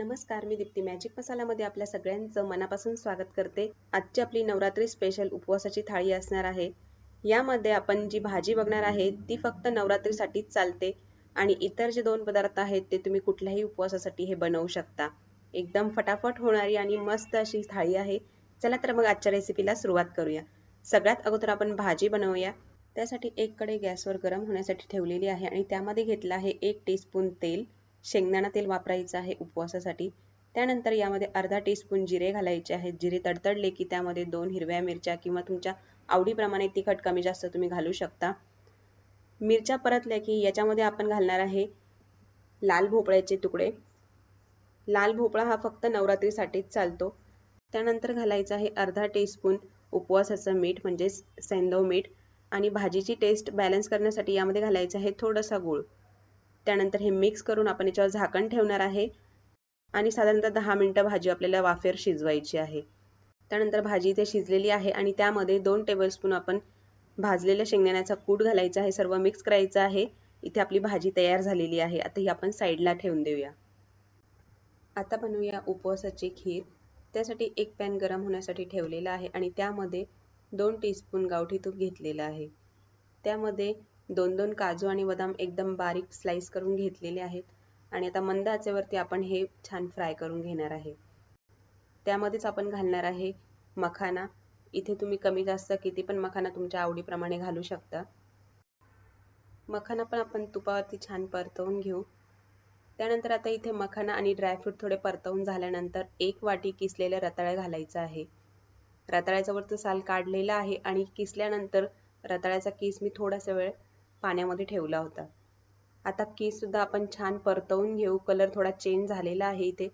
नमस्कार मी दीप्ती. मॅजिक मसाल्यामध्ये आपल्या सगळ्यांचं मनापासून स्वागत करते. आजची आपली नवरात्री स्पेशल उपवासाची थाळी असणार आहे. यामध्ये आपण जी भाजी बघणार आहे ती फक्त नवरात्रीसाठीच चालते आणि इतर जे दोन पदार्थ आहेत ते तुम्ही कुठल्याही उपवासासाठी हे बनवू शकता. एकदम फटाफट होणारी आणि मस्त अशी थाळी आहे. चला तर मग आजच्या रेसिपीला सुरुवात करूया. सगळ्यात अगोदर आपण भाजी बनवूया. त्यासाठी एक कडे गॅसवर गरम होण्यासाठी ठेवलेली आहे आणि त्यामध्ये घेतलं आहे एक टीस्पून तेल. शेंगदाणा तेल वापरायचं आहे उपवासासाठी. त्यानंतर यामध्ये अर्धा टीस्पून जिरे घालायचे आहेत. जिरे तडतडले की त्यामध्ये दोन हिरव्या मिरच्या किंवा तुमच्या आवडीप्रमाणे तिखट कमी जास्त तुम्ही घालू शकता. मिरच्या परतल्या की याच्यामध्ये आपण घालणार आहे लाल भोपळ्याचे तुकडे. लाल भोपळा हा फक्त नवरात्रीसाठीच चालतो. त्यानंतर घालायचं आहे अर्धा टीस्पून उपवासाचं मीठ म्हणजेच सेंदव मीठ. आणि भाजीची टेस्ट बॅलन्स करण्यासाठी यामध्ये घालायचं आहे थोडासा गूळ. त्यानंतर हे मिक्स करून आपण याच्यावर झाकण ठेवणार आहे. आणि साधारणतः दहा मिनटं भाजी आपल्याला वाफेवर शिजवायची आहे. त्यानंतर भाजी इथे शिजलेली आहे आणि त्यामध्ये दोन टेबलस्पून आपण भाजलेल्या शेंगदाण्याचा कूट घालायचा आहे. सर्व मिक्स करायचं आहे. इथे आपली भाजी तयार झालेली आहे. आता ही आपण साईडला ठेवून देऊया. आता बनवूया उपवासाची खीर. त्यासाठी एक पॅन गरम होण्यासाठी ठेवलेला आहे आणि त्यामध्ये दोन टीस्पून गावठी तूप घेतलेलं आहे. त्यामध्ये दोन दोन काजू आणि बदाम एकदम बारीक स्लाइस करून घेतलेले आहेत. आणि आता मंद आचेवरती आपण हे छान फ्राय करून घेणार आहे. त्यामध्येच आपण घालणार आहे मखाना. इथे तुम्ही कमी जास्त किती पण मखाना तुमच्या आवडीप्रमाणे घालू शकता. मखाना पण आपण तुपावरती छान परतवून घेऊ. त्यानंतर आता इथे मखाना आणि ड्रायफ्रूट थोडे परतवून झाल्यानंतर एक वाटी किसलेल्या रताळ्या घालायचा आहे. रताळ्याचा वरचं साल काढलेला आहे आणि किसल्यानंतर रताळ्याचा किस मी थोडासा वेळ पाण्यामध्ये ठेवला होता. आता केससुद्धा आपण छान परतवून घेऊ. कलर थोडा चेंज झालेला आहे इथे.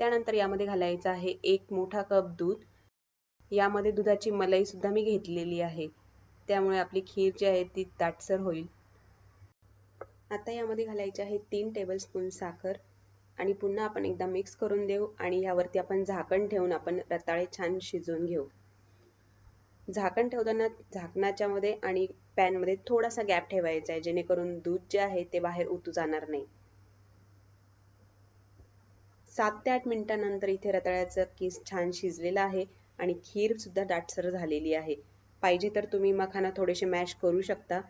त्यानंतर यामध्ये घालायचं आहे एक मोठा कप दूध. यामध्ये दुधाची मलाई सुद्धा मी घेतलेली आहे. त्यामुळे आपली खीर जी आहे ती दाटसर होईल. आता यामध्ये घालायची आहे तीन टेबलस्पून साखर. आणि पुन्हा आपण एकदा मिक्स करून देऊ. आणि यावरती आपण झाकण ठेवून आपण रताळे छान शिजवून घेऊ. झाकण ठेवताना झाकणाच्या मध्ये आणि पॅनमध्ये थोडासा गॅप ठेवायचा आहे जेणेकरून दूध जे आहे ते बाहेर उतू जाणार नाही. सात ते आठ मिनिटांनंतर इथे रताळ्याचं केस छान शिजलेला आहे आणि खीर सुद्धा दाटसर झालेली आहे. पाहिजे तर तुम्ही मखाना थोडेसे मॅश करू शकता.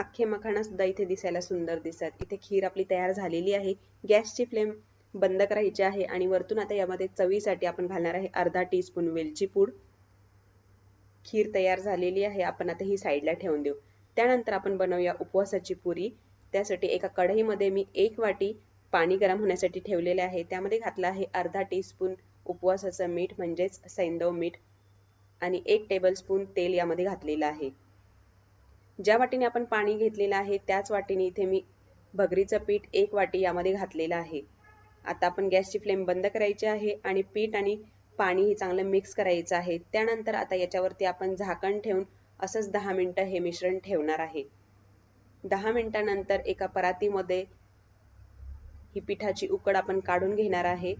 अख्खे मखाना सुद्धा इथे दिसायला सुंदर दिसतात. इथे खीर आपली तयार झालेली आहे. गॅसची फ्लेम बंद करायची आहे आणि वरतून आता यामध्ये चवीसाठी आपण घालणार आहे अर्धा टीस्पून वेलची पूड. खीर तयार झालेली आहे. आपण आता ही साईडला ठेवून देऊ. त्यानंतर आपण बनवूया उपवासाची पुरी. त्यासाठी एका कढईमध्ये मी एक वाटी पाणी गरम होण्यासाठी ठेवलेले आहे. त्यामध्ये घातलं आहे अर्धा टीस्पून उपवासाचं मीठ म्हणजेच सैंदव मीठ आणि एक टेबलस्पून तेल यामध्ये घातलेलं आहे. ज्या वाटीने आपण पाणी घेतलेलं आहे त्याच वाटीने इथे मी भगरीचं पीठ एक वाटी यामध्ये घातलेलं आहे. आता आपण गॅसची फ्लेम बंद करायची आहे आणि पीठ आणि पाणी हे चांगलं मिक्स करायचं आहे. त्यानंतर आता याच्यावरती आपण झाकण ठेवून असंच दहा मिनटं हे मिश्रण ठेवणार आहे. दहा मिनटानंतर एका परातीमध्ये ही पिठाची उकड आपण काढून घेणार आहे.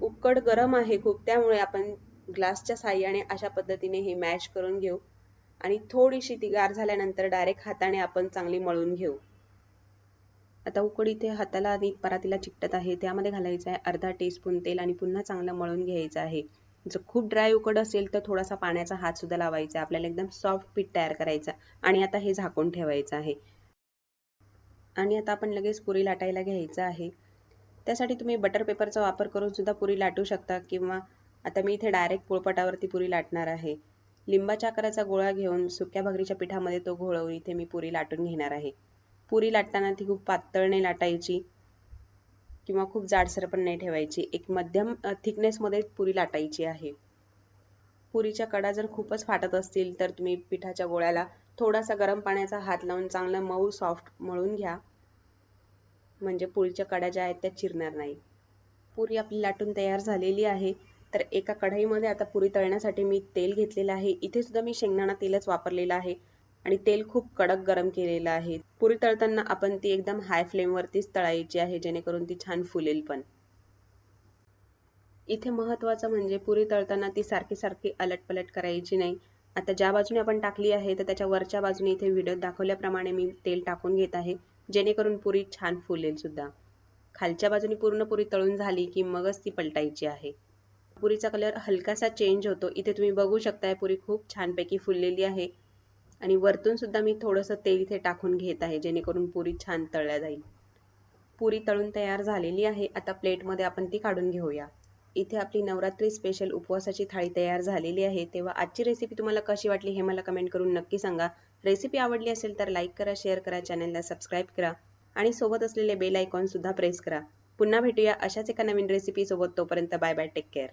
उकड गरम आहे खूप त्यामुळे आपण ग्लासच्या साह्याने अशा पद्धतीने हे मॅश करून घेऊ. आणि थोडीशी ती गार झाल्यानंतर डायरेक्ट हाताने आपण चांगली मळून घेऊ. आता उकड इथे हाताला आणि परातीला चिकटत आहे. त्यामध्ये घालायचं आहे अर्धा टीस्पून तेल आणि पुन्हा चांगलं मळून घ्यायचं आहे. जर खूप ड्राय उकड असेल तर थोडासा पाण्याचा हात सुद्धा लावायचा. आपल्याला एकदम सॉफ्ट पीठ तयार करायचा. आणि आता हे झाकून ठेवायचं आहे. आणि आता आपण लगेच पुरी लाटायला घ्यायचं आहे. त्यासाठी तुम्ही बटर पेपरचा वापर करून सुद्धा पुरी लाटू शकता किंवा आता मी इथे डायरेक्ट पोळपटावरती पुरी लाटणार आहे. लिंबाच्या आकाराचा गोळा घेऊन सुक्या भाकरीच्या पिठामध्ये तो घोळवून इथे मी पुरी लाटून घेणार आहे. पुरी लाटताना ती खूप पातळ नाही लाटायची. किंवा खूप जाडसर पण नाही ठेवायची. एक मध्यम थिकनेसमध्ये पुरी लाटायची आहे. पुरीच्या कडा जर खूपच फाटत असतील तर तुम्ही पिठाच्या गोळ्याला थोडासा गरम पाण्याचा हात लावून चांगलं मऊ सॉफ्ट मळून घ्या. म्हणजे पुरीच्या कडा ज्या आहेत त्या चिरणार नाही. पुरी आपली लाटून तयार झालेली आहे. तर एका कढईमध्ये आता पुरी तळण्यासाठी मी तेल घेतलेलं आहे. इथे सुद्धा मी शेंगदाणा तेलच वापरलेलं आहे. आणि तेल खूप कडक गरम केलेलं आहे. पुरी तळताना आपण ती एकदम हाय फ्लेमवरतीच तळायची आहे जेणेकरून ती छान फुलेल पण. इथे महत्वाचं म्हणजे पुरी तळताना ती सारखी सारखी अलटपलट करायची नाही. आता ज्या बाजूने आपण टाकली आहे तर त्याच्या वरच्या बाजूने इथे व्हिडिओ दाखवल्याप्रमाणे मी तेल टाकून घेत आहे जेणेकरून पुरी छान फुलेल सुद्धा. खालच्या बाजूने पूर्ण पुरी तळून झाली की मगच ती पलटायची आहे. पुरीचा कलर हलकासा चेंज होतो. इथे तुम्ही बघू शकताय पुरी खूप छानपैकी फुललेली आहे. आणि वरतून सुद्धा मी थोडंसं तेल इथे टाकून घेत आहे जेणेकरून पुरी छान तळल्या जाईल. पुरी तळून तयार झालेली आहे. आता प्लेटमध्ये आपण ती काढून घेऊया. इथे आपली नवरात्री स्पेशल उपवासाची थाळी तयार झालेली आहे. तेव्हा आजची रेसिपी तुम्हाला कशी वाटली हे मला कमेंट करून नक्की सांगा. रेसिपी आवडली असेल तर लाईक करा शेअर करा चॅनलला सबस्क्राईब करा आणि सोबत असलेले बेल आयकॉन सुद्धा प्रेस करा. पुन्हा भेटूया अशाच एका नवीन रेसिपी सोबत. तोपर्यंत बाय बाय टेक केअर